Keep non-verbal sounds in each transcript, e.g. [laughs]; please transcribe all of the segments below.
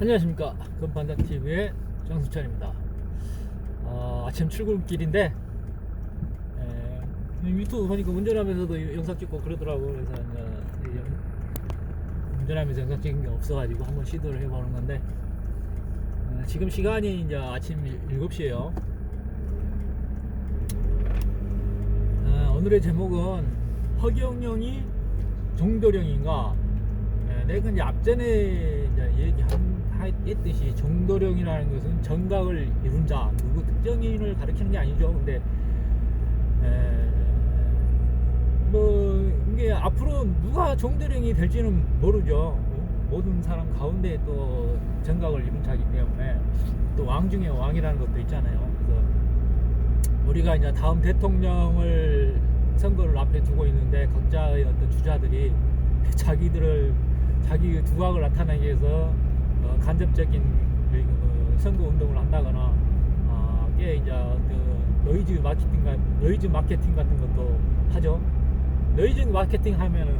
안녕하십니까. 금판다TV의 정수찬입니다. 어, 아침 출근길인데 에, 유튜브 보니까 운전하면서도 영상 찍고 그러더라고. 그래서 이제 영- 운전하면서 영상 찍은 게 없어가지고 한번 시도를 해보는 건데 어, 지금 시간이 이제 아침 7시에요. 어, 오늘의 제목은 허경영이 정도령인가? 예, 내가 이제 앞전에 이제 얘기 했듯이 정도령이라는 것은 정각을 이룬 자 누구 특정인을 가리키는 게 아니죠. 근데 에, 뭐 이게 앞으로 누가 정도령이 될지는 모르죠. 어? 모든 사람 가운데 또 정각을 이룬 자이기 때문에 또 왕 중에 왕이라는 것도 있잖아요. 그래서 우리가 이제 다음 대통령을 선거를 앞에 두고 있는데 각자의 어떤 주자들이 자기들을 자기 두각을 나타내기 위해서 어, 간접적인 그 선거 운동을 한다거나 아, 꽤 이제 그 노이즈 마케팅 같 노이즈 마케팅 같은 것도 하죠. 노이즈 마케팅 하면은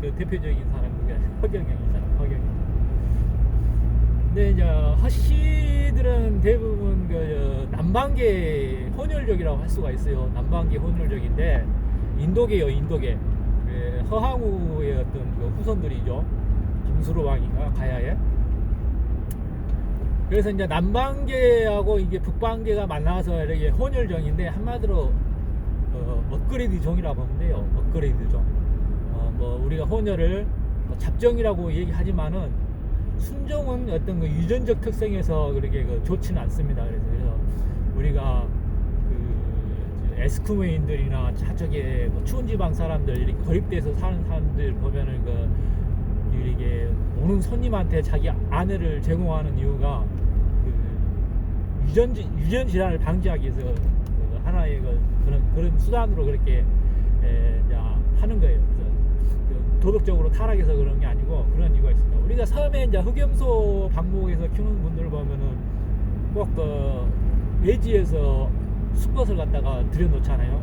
그 대표적인 사람 그게 [laughs] 허경영이잖아. 허경영. 근데 이제 허씨들은 대부분 그 저, 남방계 혼혈족이라고 할 수가 있어요. 남방계 혼혈족인데 인도계요, 인도계. 그 허항우의 어떤 그 후손들이죠. 김수로 왕인가 가야에. 그래서 이제 남방계하고 이게 북방계가 만나서 이렇게 혼혈종인데 한마디로 어, 업그레이드 종이라고 보면 돼요. 업그레이드 종. 어, 뭐 우리가 혼혈을 뭐 잡종이라고 얘기하지만은 순종은 어떤 그 유전적 특성에서 그렇게 그 좋지는 않습니다. 그래서, 그래서 우리가 그 에스쿠메인들이나 저쪽에 뭐 추운 지방 사람들 이렇게 고립돼서 사는 사람들 보면은 그 이게 오는 손님한테 자기 아내를 제공하는 이유가 그 유전 유전 질환을 방지하기 위해서 그 하나의 그 그런 그런 수단으로 그렇게 에, 이제 하는 거예요. 그 도덕적으로 타락해서 그런 게 아니고 그런 이유가 있습니다. 우리가 처음에 이제 흑염소 방목에서 키우는 분들 보면은 꼭 그 외지에서 수컷을 갖다가 들여놓잖아요.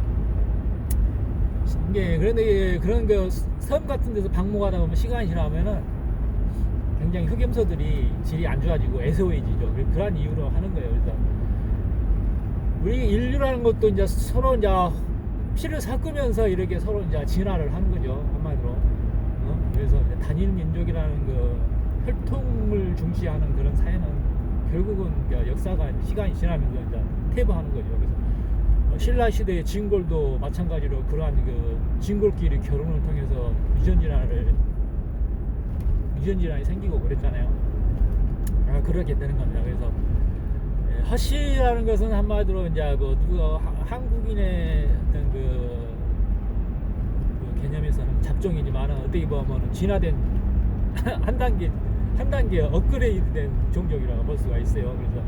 이게 그런데 그런 그 섬 같은 데서 방목하다 보면 시간이 지나면은 굉장히 흑염소들이 질이 안 좋아지고 애소해지죠. 그- 그런 이유로 하는 거예요. 그래서 우리 인류라는 것도 이제 서로 이제 피를 섞으면서 이렇게 서로 이제 진화를 하는 거죠. 한마디로. 어? 그래서 단일 민족이라는 그 혈통을 중시하는 그런 사회는 결국은 역사가 시간이 지나면서 이제 퇴보하는 거죠. 그래서 어, 신라 시대의 진골도 마찬가지로 그러한 그 진골끼리 결혼을 통해서 유전 질환을 유전 질환이 생기고 그랬잖아요. 아, 그렇게 되는 겁니다. 그래서 예, 허씨라는 것은 한마디로 이제 그 하- 한국인의 어떤 그, 그 개념에서는 잡종이지만 어떻게 보면 진화된 [laughs] 한 단계 한 단계 업그레이드된 종족이라고 볼 수가 있어요. 그래서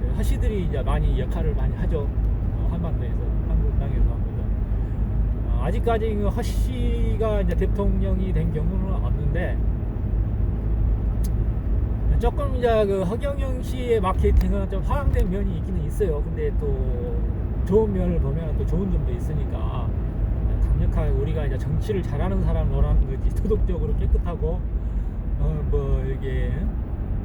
그 허씨들이 이제 많이 역할을 많이 하죠. 어, 한반도에서 한국 땅에서 그래서 어, 아직까지 그 허씨가 이제 대통령이 된 경우는 없는데 조금 이제 그 허경영 씨의 마케팅은 좀 화양된 면이 있기는 있어요. 근데 또 좋은 면을 보면 또 좋은 점도 있으니까 강력하게 우리가 이제 정치를 잘하는 사람 원하는 거지 도덕적으로 깨끗하고 어 뭐 이게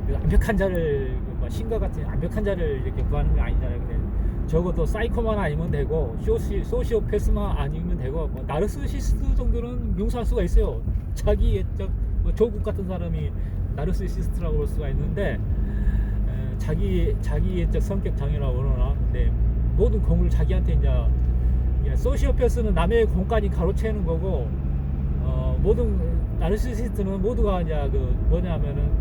그 완벽한 자를 그뭐 신과 같은 완벽한 자를 이렇게 구하는 게 아니잖아요. 근데 적어도 사이코만 아니면 되고 소시, 소시오패스만 아니면 되고 뭐 나르스시스트 정도는 용서할 수가 있어요. 자기 애적 뭐 조국 같은 사람이 나르시시스트라고 볼 수가 있는데 에, 자기 자기 애적 성격 장애라고 그러나? 근데 모든 공을 자기한테 이제 예, 소시오패스는 남의 공까지 가로채는 거고 어, 모든 나르시시스트는 모두가 이제 그 뭐냐면은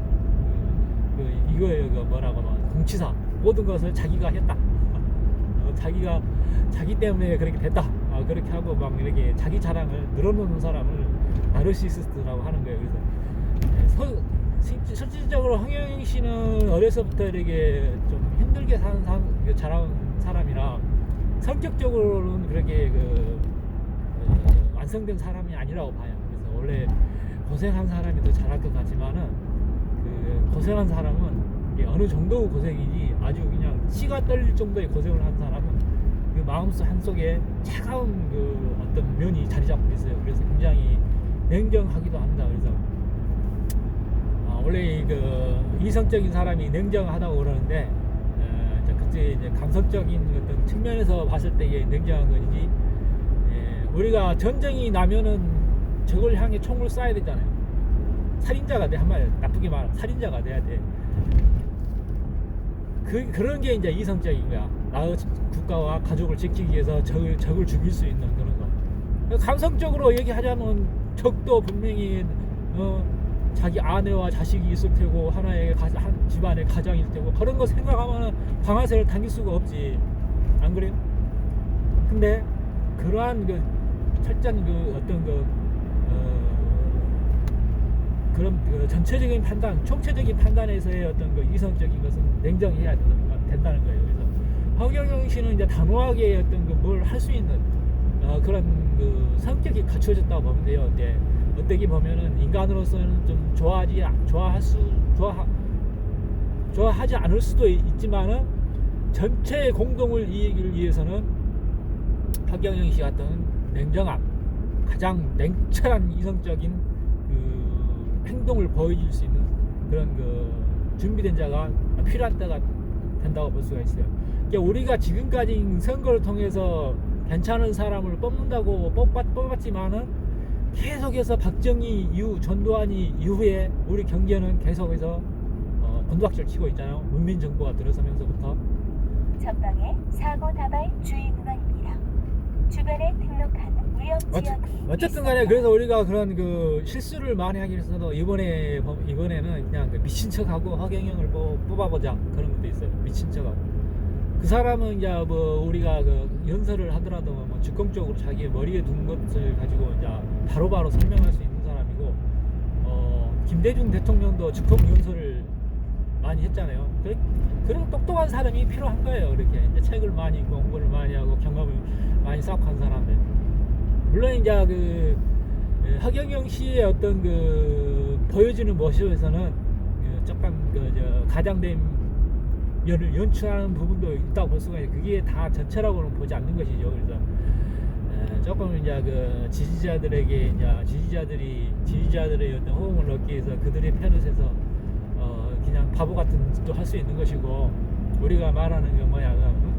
그, 그 이거예요. 그 뭐라고 하면 공치사. 모든 것을 자기가 했다. 어, 자기가 자기 때문에 그렇게 됐다. 아, 그렇게 하고 막 이렇게 자기 자랑을 늘어놓는 사람을 나르시시스트라고 하는 거예요. 그래서 예, 서, 실- 실질적으로 황영희 씨는 어려서부터 이렇게 좀 힘들게 사는 사, 그 자란 사람이라 성격적으로는 그렇게 그 어, 완성된 사람이 아니라고 봐요. 그래서 원래 고생한 사람이 더 잘할 것 같지만은 그 고생한 사람은 어느 정도 고생이지 아주 그냥 치가 떨릴 정도의 고생을 한 사람은 그 마음속 한속에 차가운 그 어떤 면이 자리 잡고 있어요. 그래서 굉장히 냉정하기도 합니다. 그래서 아, 어, 원래 이그 이성적인 사람이 냉정하다고 그러는데 어, 저 그때 이제 감성적인 어떤 측면에서 봤을 때 이게 냉정한 것이지 예, 우리가 전쟁이 나면은 적을 향해 총을 쏴야 되잖아요. 살인자가 돼 한마디 나쁘게 말하면 살인자가 돼야 돼. 그 그런 게 이제 이성적인 거야. 나의 국가와 가족을 지키기 위해서 적을 적을 죽일 수 있는 그런 거. 감성적으로 얘기하자면 적도 분명히 어, 자기 아내와 자식이 있을 테고 하나의 가, 한 집안의 가장일 테고 그런 거 생각하면 방아쇠를 당길 수가 없지. 안 그래요? 근데 그러한 그 철저한 그 어떤 그 어, 그런 그 전체적인 판단, 총체적인 판단에서의 어떤 그 이성적인 것은 냉정해야 된다는, 거예요. 그래서 허경영 씨는 이제 단호하게 어떤 그 뭘 할 수 있는 어, 그런 그 성격이 갖춰졌다고 보면 돼요. 이제 어떻게 보면은 인간으로서는 좀 좋아하지 좋아할 수 좋아 좋아하지 않을 수도 있지만은 전체 공동을 이익을 위해서는 박경영 씨 같은 냉정함, 가장 냉철한 이성적인 그 행동을 보여줄 수 있는 그런 그 준비된 자가 필요한 때가 된다고 볼 수가 있어요. 그러니까 우리가 지금까지 선거를 통해서 괜찮은 사람을 뽑는다고 뽑았, 뽑았지만은 계속해서 박정희 이후 전두환이 이후에 우리 경제는 계속해서 어, 곤두박질 치고 있잖아요. 문민 정부가 들어서면서부터 전방에 사고 다발 주의 구간입니다. 주변에 등록한 위험 지역이 어쨌든 간에 그래서 우리가 그런 그 실수를 많이 하기 위해서도 이번에 범- 이번에는 그냥 그 미친 척하고 허경영을 뽑- 뽑아보자 그런 것도 있어요 미친 척하고 그 사람은 이제 뭐 우리가 그 연설을 하더라도 뭐 즉흥적으로 자기 머리에 둔 것을 가지고 이제 바로바로 설명할 수 있는 사람이고 어 김대중 대통령도 즉흥 연설을 많이 했잖아요 그, 그런 똑똑한 사람이 필요한 거예요 그렇게 이제 책을 많이 읽고 공부를 많이 하고 경험을 많이 쌓고 한 사람들 물론 이제 그 예, 하경영 씨의 어떤 그 보여지는 모습에서는 그 조금 그저 가장된 면을 연출하는 부분도 있다고 볼 수가 있어요. 그게 다 전체라고는 보지 않는 것이죠. 그래서 에, 조금 이제 그 지지자들에게 이제 지지자들이 지지자들의 어떤 호응을 얻기 위해서 그들의 편을 서서 어 그냥 바보 같은 짓도 할 수 있는 것이고 우리가 말하는 게 뭐야 그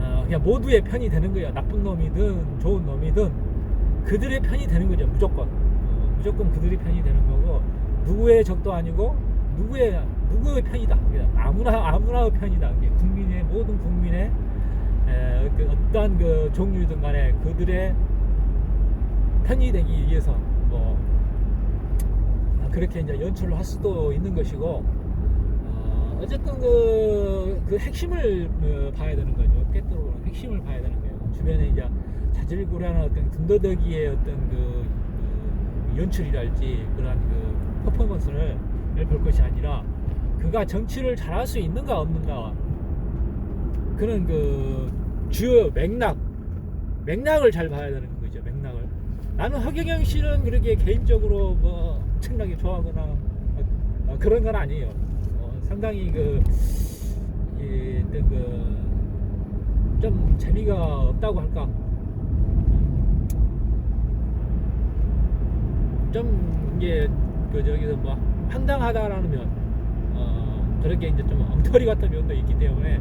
어, 그냥 모두의 편이 되는 거예요. 나쁜 놈이든 좋은 놈이든 그들의 편이 되는 거죠. 무조건. 어, 무조건 그들의 편이 되는 거고 누구의 적도 아니고 누구의 누구의 편이다. 아무나 아무나의 편이다. 국민의 모든 국민의 에, 그 어떠한 그 종류든 간에 그들의 편이 되기 위해서 뭐 아, 그렇게 이제 연출을 할 수도 있는 것이고 어, 어쨌든 그, 그 핵심을 어, 봐야 되는 거죠. 깨뜨리는 핵심을 봐야 되는 거예요. 주변에 이제 자질구레한 어떤 군더더기의 어떤 그, 그 연출이랄지 그러한 그 퍼포먼스를 볼 것이 아니라 그가 정치를 잘할 수 있는가 없는가 그런 그 주요 맥락 맥락을 잘 봐야 되는 거죠. 맥락을 나는 허경영 씨는 그렇게 개인적으로 뭐 엄청나게 좋아하거나 어, 어, 그런 건 아니에요. 어, 상당히 그, 이, 어떤 그, 좀 재미가 없다고 할까. 좀 이게 그 저기서 뭐 황당하다라는 면, 어, 그렇게 이제 좀 엉터리 같은 면도 있기 때문에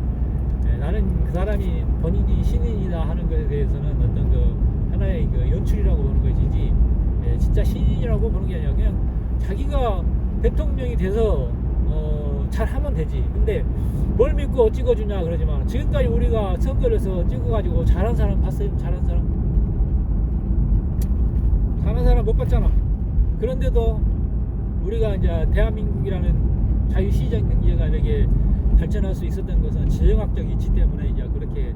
예, 나는 그 사람이 본인이 신인이다 하는 것에 대해서는 어떤 그 하나의 그 연출이라고 보는 것이지 예, 진짜 신인이라고 보는 게 아니라 그냥 자기가 대통령이 돼서 어, 잘 하면 되지. 근데 뭘 믿고 찍어주냐 그러지만 지금까지 우리가 선거를 해서 찍어가지고 잘한 사람 봤어요? 잘한 사람? 잘한 사람 못 봤잖아. 그런데도 우리가 이제 대한민국이라는 자유시장 경제가 이렇게 발전할 수 있었던 것은 지정학적 이치 때문에 이제 그렇게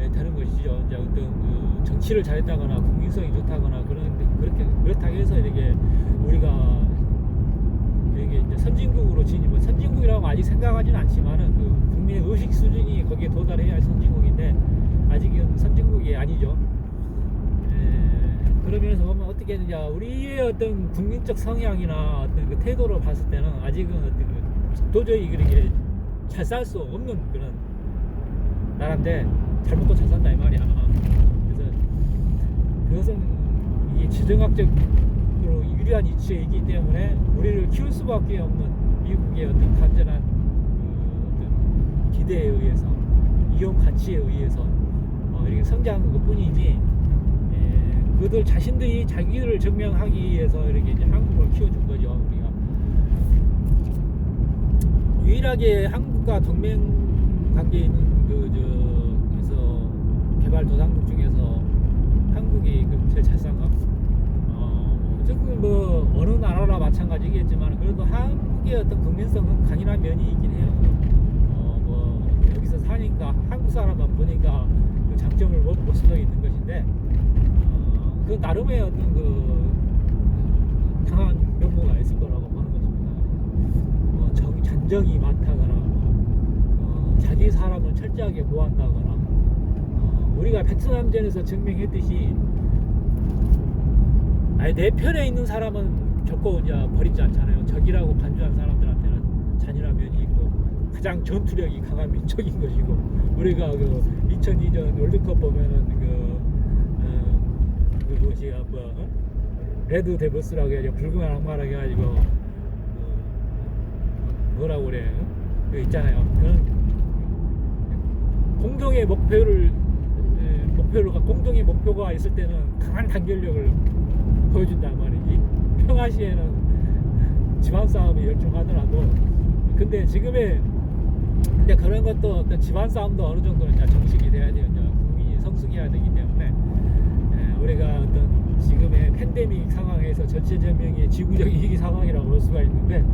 예, 되는 것이죠. 이제 어떤 그 정치를 잘했다거나 국민성이 좋다거나 그런 그렇게 그렇다고 해서 이렇게 우리가 이게 이제 선진국으로 진입을 선진국이라고 아직 생각하지는 않지만은 그 국민의 의식 수준이 거기에 도달해야 할 선진국인데 아직은 선진국이 아니죠. 에, 그러면서 보면 어떻게 이제 우리의 어떤 국민적 성향이나 어떤 그 태도로 봤을 때는 아직은 어떤 그 도저히 그렇게 잘 살 수 없는 그런 나라인데 잘 먹고 잘 산다 이 말이야. 그래서 그것은 이게 지정학적 경제적으로 유리한 위치에 있기 때문에 우리를 키울 수밖에 없는 미국의 어떤 간절한 그 어떤 기대에 의해서 이용 가치에 의해서 어, 이렇게 성장한 것 뿐이지 예, 그들 자신들이 자기를 증명하기 위해서 이렇게 이제 한국을 키워준 거죠 우리가 유일하게 한국 과 동맹 관계에 있는 그저 그래서 개발 도상국 중에서 한국이 그 제일 잘 산가? 어, 지금 뭐 어느 나라나 마찬가지겠지만 그래도 한국의 어떤 국민성은 강인한 면이 있긴 해요. 어, 뭐 여기서 사니까 한국 사람만 보니까 그 장점을 못볼 수도 있는 것인데 어, 그 나름의 어떤 그 강한 면모가 있을 거라고 보는 것입니다. 뭐 정, 잔정이 많다거나 어, 자기 사람을 철저하게 보호한다거나 어, 우리가 베트남전에서 증명했듯이 아니 내 편에 있는 사람은 결코 이제 버리지 않잖아요. 적이라고 반주한 사람들한테는 잔인한 면이 있고 가장 전투력이 강한 민족인 것이고 우리가 그 2002년 월드컵 보면은 그, 어, 그 뭐지 뭐 어? 레드 데버스라고 해가지고 붉은 악마라고 해가지고 어, 뭐라고 그래 어? 그 있잖아요. 그런 공동의 목표를 에, 목표를 가- 공동의 목표가 있을 때는 강한 단결력을 보여준단 말이지. 평화 시에는 집안 싸움이 열중하더라도 근데 지금의 근데 그런 것도 어떤 집안 싸움도 어느 정도는 정식이 돼야 돼요. 이제 국민이 성숙해야 되기 때문에 에, 우리가 어떤 지금의 팬데믹 상황에서 전체 전명의 지구적 위기 상황이라고 볼 수가 있는데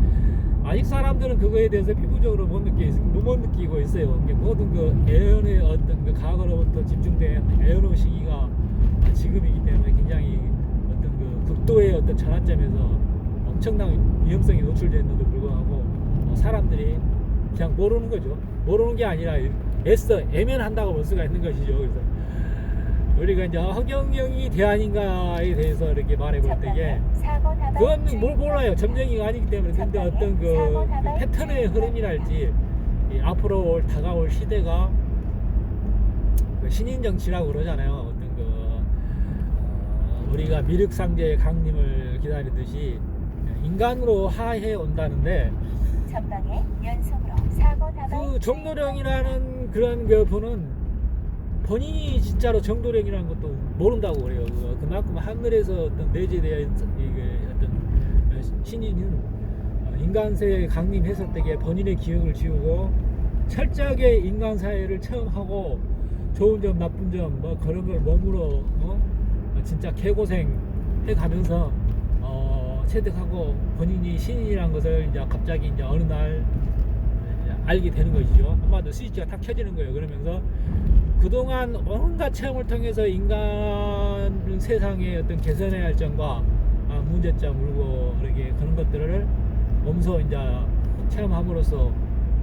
아직 사람들은 그거에 대해서 피부적으로 못 느끼 못 느끼고 있어요. 모든 그 애연의 어떤 그 과거로부터 집중된 애연의 시기가 지금이기 때문에 굉장히 어떤 그 극도의 어떤 전환점에서 엄청난 위험성이 노출됐는데도 불구하고 어, 사람들이 그냥 모르는 거죠. 모르는 게 아니라 애써 애면한다고 볼 수가 있는 것이죠. 그래서 우리가 이제 허경영이 대안인가에 대해서 이렇게 말해볼 때에 그건 뭘 주의구간. 몰라요. 점쟁이가 아니기 때문에. 근데 어떤 그, 그 패턴의 흐름이랄지 이 앞으로 올 다가올 시대가 그 신인 정치라고 그러잖아요. 어떤 그 어, 우리가 미륵상제의 강림을 기다리듯이 인간으로 하해 온다는데 그 정도령이라는 그런 그 분은 본인이 진짜로 정도령이라는 것도 모른다고 그래요. 그- 그만큼 하늘에서 어떤 내재되어 이게 어떤 신인은 인간세에 강림했을 때에 본인의 기억을 지우고 철저하게 인간 사회를 체험하고 좋은 점 나쁜 점 뭐 그런 걸 몸으로 어? 진짜 개고생 해가면서 어, 체득하고 본인이 신인이라는 것을 이제 갑자기 이제 어느 날 알게 되는 것이죠. 한마디로 스위치가 탁 켜지는 거예요. 그러면서 그동안 온갖 체험을 통해서 인간 세상의 어떤 개선해야 할 점과 아, 문제점 그리고 이렇게 그런 것들을 몸소 이제 체험함으로써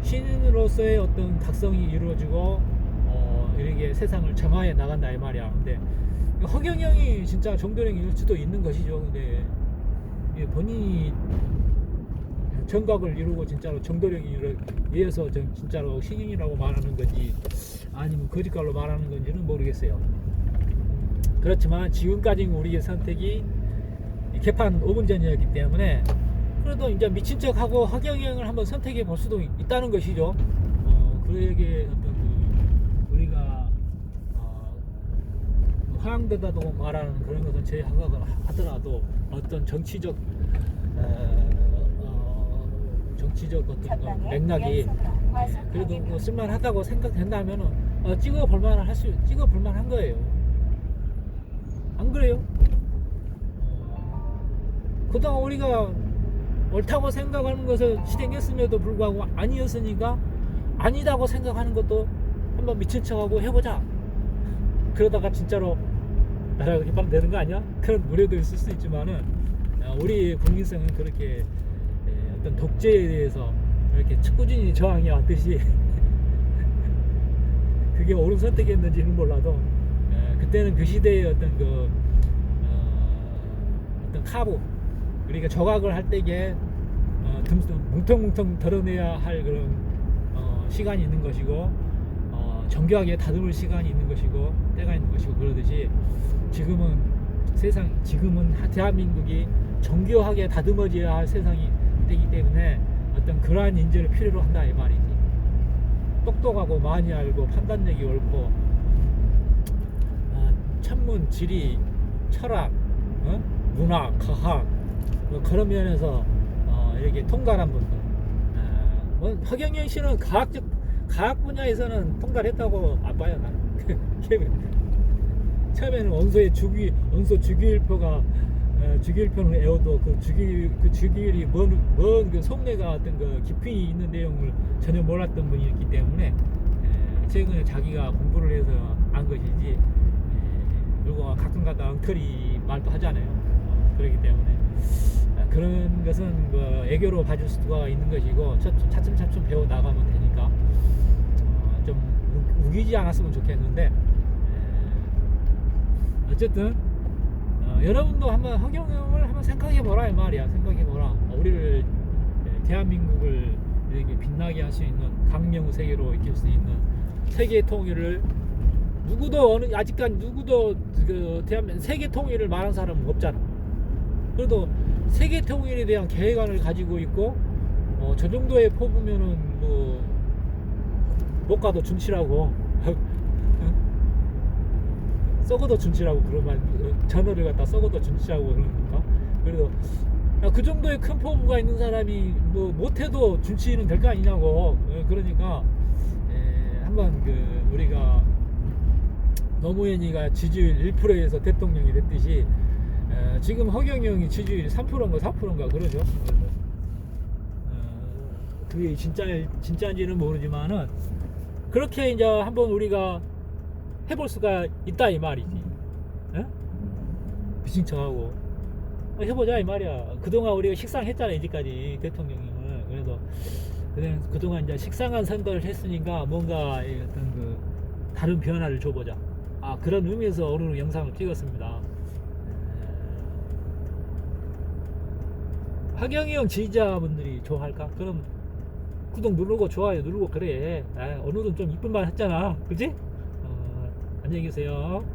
신인으로서의 어떤 각성이 이루어지고 어, 이렇게 세상을 정화해 나간다 이 말이야. 근데 허경영이 진짜 정도령일 수도 있는 것이죠. 근데 본인이 정각을 이루고 진짜로 정도령이를 위해서 전- 진짜로 신인이라고 말하는 건지 아니면 거짓말로 말하는 건지는 모르겠어요. 그렇지만 지금까지 우리의 선택이 이 개판 5분 전이었기 때문에 그래도 이제 미친 척하고 허경영을 한번 선택해 볼 수도 있다는 것이죠. 어, 그에게 어떤 그 우리가 어, 화양되다고 말하는 그런 것은 제하더라도 어떤 정치적 어, 어, 정치적 어떤 그 전방에 맥락이 그래도 뭐. 쓸만하다고 생각된다면은 어, 찍어 볼만한 할 수 찍어 볼만한 거예요. 안 그래요? 그동안 우리가 옳다고 생각하는 것을 실행했음에도 불구하고 아니었으니까 아니다고 생각하는 것도 한번 미친 척하고 해보자. 그러다가 진짜로 나라가 개판되는 거 아니야? 그런 우려도 있을 수 있지만은 어, 우리 국민성은 그렇게 예, 어떤 독재에 대해서 이렇게 꾸준히 저항해 왔듯이 [laughs] 그게 옳은 선택이었는지는 몰라도 예, 그때는 그 시대의 어떤 그 어, 어떤 카브 우리가 저각을 할 때에 어, 듬- 뭉텅뭉텅 덜어내야 할 그런 어, 시간이 있는 것이고 어, 정교하게 다듬을 시간이 있는 것이고 때가 있는 것이고 그러듯이 지금은 세상 지금은 하- 대한민국이 정교하게 다듬어져야 할 세상이 되기 때문에 어떤 그러한 인재를 필요로 한다 이 말이지. 똑똑하고 많이 알고 판단력이 옳고 어, 천문, 지리, 철학, 어? 문학, 과학 뭐 그런 면에서 어, 이렇게 통달한 분들. 어, 뭐 허경영 씨는 과학적 과학 분야에서는 통달했다고 안 봐요 나는. [laughs] 처음에는 원소의 주기 원소 주기율표가 어, 주기율표는 애워도 그 주기 그 주기율이 먼먼그 속내가 어떤 그 깊이 있는 내용을 전혀 몰랐던 분이었기 때문에 에, 최근에 자기가 공부를 해서 안 것이지 에, 그리고 가끔가다 엉터리 말도 하잖아요. 어, 그렇기 때문에 아, 그런 것은 그 애교로 봐줄 수가 있는 것이고 차- 차츰차츰 배워 나가면 되니까 어, 좀 우- 우기지 않았으면 좋겠는데 에, 어쨌든 어, 여러분도 한번 허경영을 한번 생각해 보라 이 말이야. 생각해 보라. 우리를 에, 대한민국을 이렇게 빛나게 할 수 있는 강명 세계로 익힐 수 있는 세계 통일을 누구도 어느 아직까지 누구도 그 대한민국 세계 통일을 말한 사람은 없잖아. 그래도 세계 통일에 대한 계획안을 가지고 있고 어, 저 정도의 포부면은 뭐 못 가도 준치라고 [laughs] 썩어도 준치라고 그런 말 어, 전어를 갖다 썩어도 준치라고 그러니까 그래도 야, 그 정도의 큰 포부가 있는 사람이 뭐 못해도 준치는 될 거 아니냐고 어, 그러니까 에, 한번 그 우리가 노무현이가 지지율 1%에서 대통령이 됐듯이 에, 지금 허경영이 지지율이 3%인가 4%인가 그러죠. 그래서, 어, 그게 진짜 진짜인지는 모르지만은 그렇게 이제 한번 우리가 해볼 수가 있다 이 말이지. 에? 미친 척하고 어, 해보자 이 말이야. 그동안 우리가 식상했잖아 이제까지 대통령을. 그래서 그동안 이제 식상한 선거를 했으니까 뭔가 이 어떤 그 다른 변화를 줘보자. 아 그런 의미에서 오늘 영상을 찍었습니다. 하경영 지지자분들이 좋아할까? 그럼 구독 누르고 좋아요 누르고 그래. 아, 오늘은 좀 이쁜 말 했잖아, 그지? 어, 안녕히 계세요.